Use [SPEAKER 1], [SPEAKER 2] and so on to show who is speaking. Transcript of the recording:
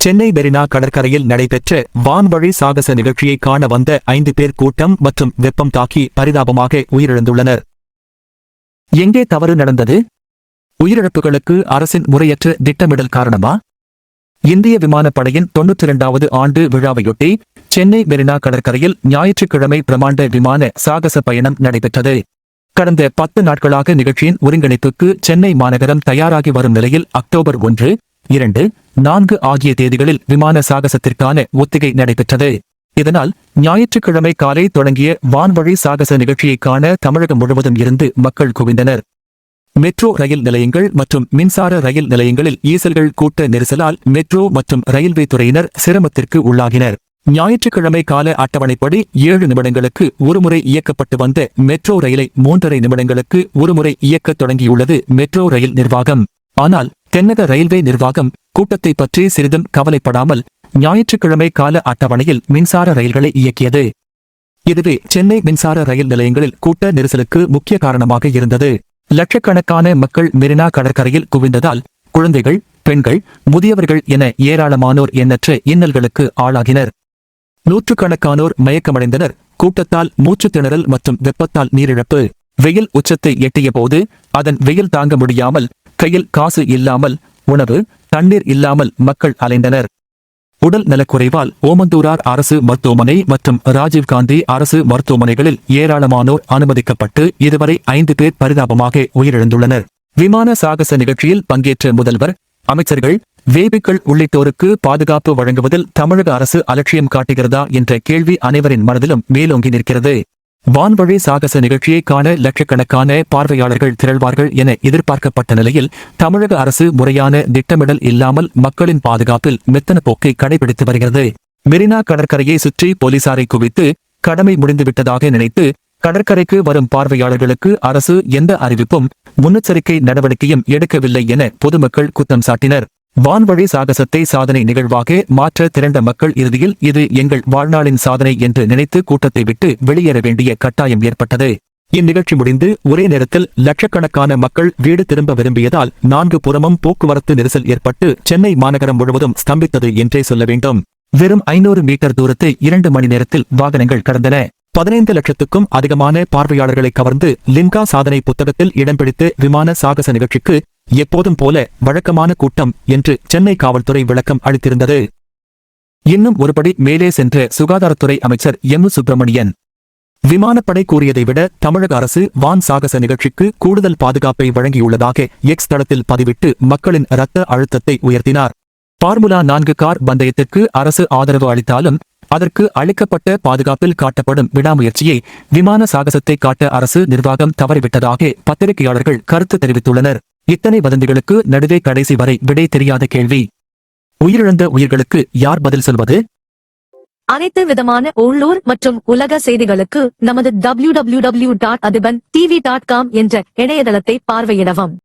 [SPEAKER 1] சென்னை மெரினா கடற்கரையில் நடைபெற்ற வான்வழி சாகச நிகழ்ச்சியை காண வந்த ஐந்து பேர் கூட்டம் மற்றும் வெப்பம் தாக்கி பரிதாபமாக உயிரிழந்துள்ளனர். எங்கே தவறு நடந்தது? உயிரிழப்புகளுக்கு அரசின் முறையற்ற திட்டமிடல் காரணமா? இந்திய விமானப்படையின் தொன்னூற்றி இரண்டாவது ஆண்டு விழாவையொட்டி சென்னை மெரினா கடற்கரையில் ஞாயிற்றுக்கிழமை பிரமாண்ட விமான சாகச பயணம் நடைபெற்றது. கடந்த பத்து நாட்களாக நிகழ்ச்சியின் ஒருங்கிணைப்புக்கு சென்னை மாநகரம் தயாராகி வரும் நிலையில் அக்டோபர் ஒன்று இரண்டு நான்கு ஆகிய தேதிகளில் விமான சாகசத்திற்கான ஒத்திகை நடைபெற்றது. இதனால் ஞாயிற்றுக்கிழமை காலை தொடங்கிய வான்வழி சாகச நிகழ்ச்சியை காண தமிழகம் முழுவதும் இருந்து மக்கள் குவிந்தனர். மெட்ரோ ரயில் நிலையங்கள் மற்றும் மின்சார ரயில் நிலையங்களில் ஈசல்கள் கூட்ட நெரிசலால் மெட்ரோ மற்றும் ரயில்வே துறையினர் சிரமத்திற்கு உள்ளாகினர். ஞாயிற்றுக்கிழமை கால அட்டவணைப்படி ஏழு நிமிடங்களுக்கு ஒருமுறை இயக்கப்பட்டு வந்த மெட்ரோ ரயிலை மூன்றரை நிமிடங்களுக்கு ஒருமுறை இயக்கத் தொடங்கியுள்ளது மெட்ரோ ரயில் நிர்வாகம். ஆனால் தென்னக ரயில்வே நிர்வாகம் கூட்டத்தை பற்றி சிறிதும் கவலைப்படாமல் ஞாயிற்றுக்கிழமை கால அட்டவணையில் மின்சார ரயில்களை இயக்கியது. இதுவே சென்னை மின்சார ரயில் நிலையங்களில் கூட்ட நெரிசலுக்கு முக்கிய காரணமாக இருந்தது. லட்சக்கணக்கான மக்கள் மெரினா கடற்கரையில் குவிந்ததால் குழந்தைகள் பெண்கள் முதியவர்கள் என ஏராளமானோர் எண்ணற்ற இன்னல்களுக்கு ஆளாகினர். நூற்றுக்கணக்கானோர் மயக்கமடைந்தனர். கூட்டத்தால் மூச்சு திணறல் மற்றும் வெப்பத்தால் நீரிழப்பு. வெயில் உச்சத்தை எட்டிய போது அதன் வெயில் தாங்க முடியாமல் கையில் காசு இல்லாமல் உணவு தண்ணீர் இல்லாமல் மக்கள் அலைந்தனர். உடல் நலக்குறைவால் ஓமந்தூரார் அரசு மருத்துவமனை மற்றும் ராஜீவ்காந்தி அரசு மருத்துவமனைகளில் ஏராளமானோர் அனுமதிக்கப்பட்டு இதுவரை ஐந்து பேர் பரிதாபமாக உயிரிழந்துள்ளனர். விமான சாகச நிகழ்ச்சியில் பங்கேற்ற முதல்வர் அமைச்சர்கள் வேபிக்கள் உள்ளிட்டோருக்கு பாதுகாப்பு வழங்குவதில் தமிழக அரசு அலட்சியம் காட்டுகிறதா என்ற கேள்வி அனைவரின் மனதிலும் மேலோங்கி நிற்கிறது. வான்வழி சாகச நிகழ்ச்சியை காண லட்சக்கணக்கான பார்வையாளர்கள் திரள்வார்கள் என எதிர்பார்க்கப்பட்ட நிலையில் தமிழக அரசு முறையான திட்டமிடல் இல்லாமல் மக்களின் பாதுகாப்பில் மெத்தன போக்கை கடைபிடித்து வருகிறது. மெரினா கடற்கரையை சுற்றி போலீசாரை குவித்து கடமை முடிந்துவிட்டதாக நினைத்து கடற்கரைக்கு வரும் பார்வையாளர்களுக்கு அரசு எந்த அறிவிப்பும் முன்னெச்சரிக்கை நடவடிக்கையும் எடுக்கவில்லை என பொதுமக்கள் குற்றம் சாட்டினர். வான்வழி சாகசத்தை சாதனை நிகழ்வாக மாற்ற திரண்ட மக்கள் இறுதியில் இது எங்கள் வாழ்நாளின் சாதனை என்று நினைத்து கூட்டத்தை விட்டு வெளியேற வேண்டிய கட்டாயம் ஏற்பட்டது. இந்நிகழ்ச்சி முடிந்து ஒரே நேரத்தில் லட்சக்கணக்கான மக்கள் வீடு திரும்ப விரும்பியதால் நான்கு புறமும் போக்குவரத்து நெரிசல் ஏற்பட்டு சென்னை மாநகரம் முழுவதும் ஸ்தம்பித்தது என்றே சொல்ல வேண்டும். வெறும் ஐநூறு மீட்டர் தூரத்தை இரண்டு மணி நேரத்தில் வாகனங்கள் கடந்தன. பதினைந்து லட்சத்துக்கும் அதிகமான பார்வையாளர்களை கவர்ந்து லிங்கா சாதனை புத்தகத்தில் இடம்பிடித்து விமான சாகச நிகழ்ச்சிக்கு எப்போதும் போல வழக்கமான கூட்டம் என்று சென்னை காவல்துறை விளக்கம் அளித்திருந்தது. இன்னும் ஒருபடி மேலே சென்ற சுகாதாரத்துறை அமைச்சர் எம். சுப்பிரமணியன். விமானப்படை கூறியதை விட தமிழக அரசு வான் சாகச நிகழ்ச்சிக்கு கூடுதல் பாதுகாப்பை வழங்கியுள்ளதாக எக்ஸ் தளத்தில் பதிவிட்டு மக்களின் இரத்த அழுத்தத்தை உயர்த்தினார். பார்முலா நான்கு கார் பந்தயத்திற்கு அரசு ஆதரவு அளித்தாலும் அதற்கு அளிக்கப்பட்ட பாதுகாப்பில் காட்டப்படும் விடாமுயற்சியை விமான சாகசத்தை காட்ட அரசு நிர்வாகம் தவறிவிட்டதாக பத்திரிகையாளர்கள் கருத்து தெரிவித்துள்ளனர். இத்தனை வதந்திகளுக்கு நடுவே கடைசி வரை விடை தெரியாத கேள்வி. உயிரிழந்த உயிர்களுக்கு யார் பதில் சொல்வது?
[SPEAKER 2] அனைத்து விதமான உள்ளூர் மற்றும் உலக செய்திகளுக்கு நமது டபிள்யூ டபிள்யூ டபிள்யூ டாட் என்ற இணையதளத்தை பார்வையிடவும்.